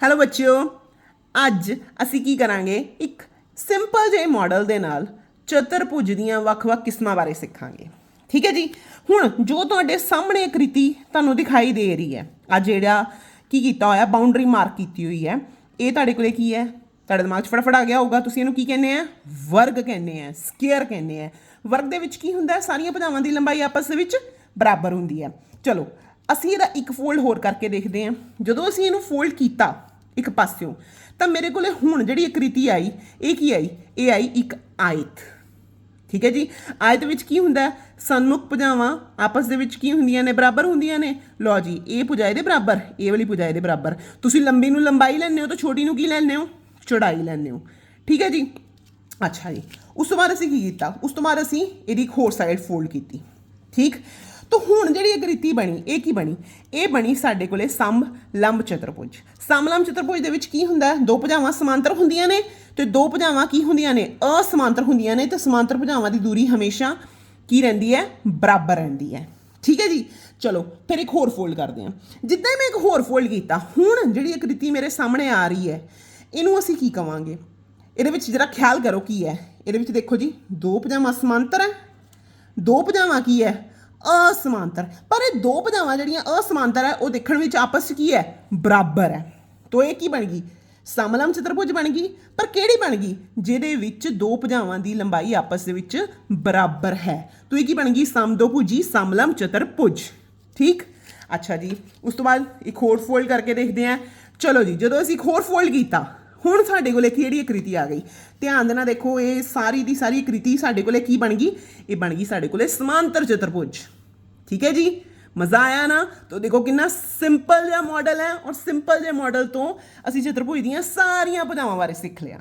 Hello ਬੱਚਿਓ, ਅੱਜ ਅਸੀਂ ਕੀ ਕਰਾਂਗੇ? ਇੱਕ ਸਿੰਪਲ ਜਿਹੇ ਮਾਡਲ ਦੇ ਨਾਲ ਚਤੁਰਭੁਜ ਦੀਆਂ ਵੱਖ-ਵੱਖ ਕਿਸਮਾਂ ਬਾਰੇ ਸਿੱਖਾਂਗੇ। ਠੀਕ ਹੈ ਜੀ? ਹੁਣ ਜੋ ਤੁਹਾਡੇ ਸਾਹਮਣੇ ਕ੍ਰਿਤੀ ਤੁਹਾਨੂੰ ਦਿਖਾਈ ਦੇ ਰਹੀ ਹੈ ਆ ਜਿਹੜਾ ਕੀ ਕੀਤਾ ਹੋਇਆ ਬਾਉਂਡਰੀ ਮਾਰਕ ਕੀਤੀ ਹੋਈ ਹੈ, ਇਹ ਤੁਹਾਡੇ ਕੋਲੇ ਕੀ ਹੈ? ਤੁਹਾਡੇ ਦਿਮਾਗ 'ਚ ਫਟਾਫਟ ਆ ਗਿਆ ਹੋਊਗਾ, ਤੁਸੀਂ ਇਹਨੂੰ ਕੀ ਕਹਿੰਦੇ ਆ? ਵਰਗ ਕਹਿੰਦੇ ਆ ਸਕੁਅਰ ਕਹਿੰਦੇ ਆ। ਵਰਗ ਦੇ ਵਿੱਚ ਕੀ ਹੁੰਦਾ? ਸਾਰੀਆਂ ਭੁਜਾਵਾਂ ਦੀ ਲੰਬਾਈ ਆਪਸ ਦੇ ਵਿੱਚ ਬਰਾਬਰ ਹੁੰਦੀ ਹੈ। ਚਲੋ, ਅਸੀਂ ਇਹਦਾ ਇੱਕ ਫੋਲਡ ਹੋਰ ਕਰਕੇ ਦੇਖਦੇ ਹਾਂ। ਜਦੋਂ ਅਸੀਂ ਇਹਨੂੰ ਫੋਲਡ ਕੀਤਾ ਇੱਕ ਪਾਸਿਓਂ। ਤਾਂ ਮੇਰੇ ਕੋਲੇ ਹੁਣ ਜਿਹੜੀ ਇੱਕ ਰੀਤੀ ਆਈ, ਇਹ ਕੀ ਆਈ? ਇਹ ਆਈ ਇੱਕ ਆਇਤ। ਠੀਕ ਹੈ ਜੀ? ਆਇਤ ਵਿੱਚ ਕੀ ਹੁੰਦਾ? ਹੈ? ਸਨਮੁਖ ਭੁਜਾਵਾਂ ਆਪਸ ਦੇ ਵਿੱਚ ਕੀ ਹੁੰਦੀਆਂ ਨੇ? ਬਰਾਬਰ ਹੁੰਦੀਆਂ ਨੇ? ਲਓ ਜੀ, ਇਹ ਭੁਜਾਏ ਦੇ ਬਰਾਬਰ, ਇਹ ਵਾਲੀ ਭੁਜਾਏ ਦੇ ਬਰਾਬਰ। ਤੁਸੀਂ ਲੰਬੀ ਨੂੰ ਲੰਬਾਈ ਲੈਂਦੇ ਹੋ ਤਾਂ ਛੋਟੀ ਨੂੰ ਕੀ ਲੈਂਦੇ ਹੋ? ਚੌੜਾਈ ਲੈਂਦੇ ਹੋ। ਠੀਕ ਹੈ ਜੀ? ਅੱਛਾ ਜੀ। ਉਸ ਤੋਂ ਬਾਅਦ ਅਸੀਂ ਕੀ ਕੀਤਾ? ਉਸ ਤੋਂ ਬਾਅਦ ਅਸੀਂ ਇਹਦੀ ਇੱਕ ਹੋਰ ਸਾਈਡ ਫੋਲਡ ਕੀਤੀ। ਠੀਕ? ਤਾਂ ਹੁਣ ਜਿਹੜੀ ਆਕ੍ਰਿਤੀ ਬਣੀ, ਇਹ ਕੀ ਬਣੀ? ਇਹ ਬਣੀ ਸਾਡੇ ਕੋਲੇ ਸੰਭ ਲੰਬ ਚਤੁਰਭੁਜ। ਸੰਭ ਲੰਬ ਚਤੁਰਭੁਜ ਦੇ ਵਿੱਚ ਕੀ ਹੁੰਦਾ ਦੋ ਭੁਜਾਵਾਂ ਸਮਾਂਤਰ ਹੁੰਦੀਆਂ ਨੇ ਤੇ ਦੋ ਭੁਜਾਵਾਂ ਕੀ ਹੁੰਦੀਆਂ ਨੇ? ਅਸਮਾਂਤਰ ਹੁੰਦੀਆਂ ਨੇ ਤੇ ਸਮਾਂਤਰ ਭੁਜਾਵਾਂ ਦੀ ਦੂਰੀ ਹਮੇਸ਼ਾ ਕੀ ਰਹਿੰਦੀ ਹੈ? ਬਰਾਬਰ ਰਹਿੰਦੀ ਹੈ। ਠੀਕ ਹੈ ਜੀ? ਚਲੋ, ਫਿਰ ਇੱਕ ਹੋਰ ਫੋਲਡ ਕਰਦੇ ਹਾਂ। ਜਿੱਦਾਂ ਹੀ ਮੈਂ ਇੱਕ ਹੋਰ ਫੋਲਡ ਕੀਤਾ, ਹੁਣ ਜਿਹੜੀ ਆਕ੍ਰਿਤੀ ਮੇਰੇ ਸਾਹਮਣੇ ਆ ਰਹੀ ਹੈ, ਇਹਨੂੰ ਅਸੀਂ ਕੀ ਕਵਾਂਗੇ? ਇਹਦੇ ਵਿੱਚ ਜਰਾ ਖਿਆਲ ਕਰੋ ਕੀ ਹੈ। ਇਹਦੇ ਵਿੱਚ ਦੇਖੋ ਜੀ, ਦੋ ਭੁਜਾਵਾਂ ਸਮਾਂਤਰ ਹੈ, ਦੋ ਭੁਜਾਵਾਂ ਕੀ ਹੈ? ਅਸਮਾਂਤਰ ਪਰ ਇਹ ਦੋ ਭੁਜਾਵਾਂ ਜਿਹੜੀਆਂ ਅਸਮਾਂਤਰ ਹੈ, ਉਹ ਦੇਖਣ ਵਿੱਚ ਆਪਸ 'ਚ ਕੀ ਹੈ? ਬਰਾਬਰ ਹੈ। ਤੋ ਇਹ ਕੀ ਬਣ ਗਈ? ਸਮਲੰਬ ਚਤੁਰਭੁਜ ਬਣ ਗਈ। ਪਰ ਕਿਹੜੀ ਬਣ ਗਈ? ਜਿਹਦੇ ਵਿੱਚ ਦੋ ਭੁਜਾਵਾਂ ਦੀ ਲੰਬਾਈ ਆਪਸ ਦੇ ਵਿੱਚ ਬਰਾਬਰ ਹੈ। ਤੋ ਇਹ ਕੀ ਬਣ ਗਈ? ਸਮਦੋਭੁਜੀ ਸਮਲੰਬ ਚਤੁਰਭੁਜ। ਠੀਕ? ਅੱਛਾ ਜੀ। ਉਸ ਤੋਂ ਬਾਅਦ ਇੱਕ ਹੋਰ ਫੋਲਡ ਕਰਕੇ ਦੇਖਦੇ ਹਾਂ। ਚਲੋ ਜੀ, ਜਦੋਂ ਅਸੀਂ ਇੱਕ ਹੋਰ ਫੋਲਡ ਕੀਤਾ ਹੁਣ ਸਾਡੇ ਕੋਲੇ ਕਿਹੜੀ ਆਕ੍ਰਿਤੀ ਆ ਗਈ? ਧਿਆਨ ਦੇਣਾ ਦੇਖੋ, ਇਹ ਸਾਰੀ ਦੀ ਸਾਰੀ ਆਕ੍ਰਿਤੀ ਸਾਡੇ ਕੋਲੇ ਕੀ ਬਣ ਗਈ? ਇਹ ਬਣ ਗਈ ਸਾਡੇ ਕੋਲੇ ਸਮਾਂਤਰ ਚਤੁਰਭੁਜ। ਠੀਕ ਹੈ ਜੀ? ਮਜ਼ਾ ਆਇਆ ਨਾ? ਤਾਂ ਦੇਖੋ ਕਿੰਨਾ ਸਿੰਪਲ ਜਿਹਾ ਮਾਡਲ ਹੈ ਔਰ ਸਿੰਪਲ ਜਿਹਾ ਮਾਡਲ ਤੋਂ ਅਸੀਂ ਚਤੁਰਭੁਜ ਦੀਆਂ ਸਾਰੀਆਂ ਭੁਜਾਵਾਂ ਬਾਰੇ ਸਿੱਖ ਲਿਆ।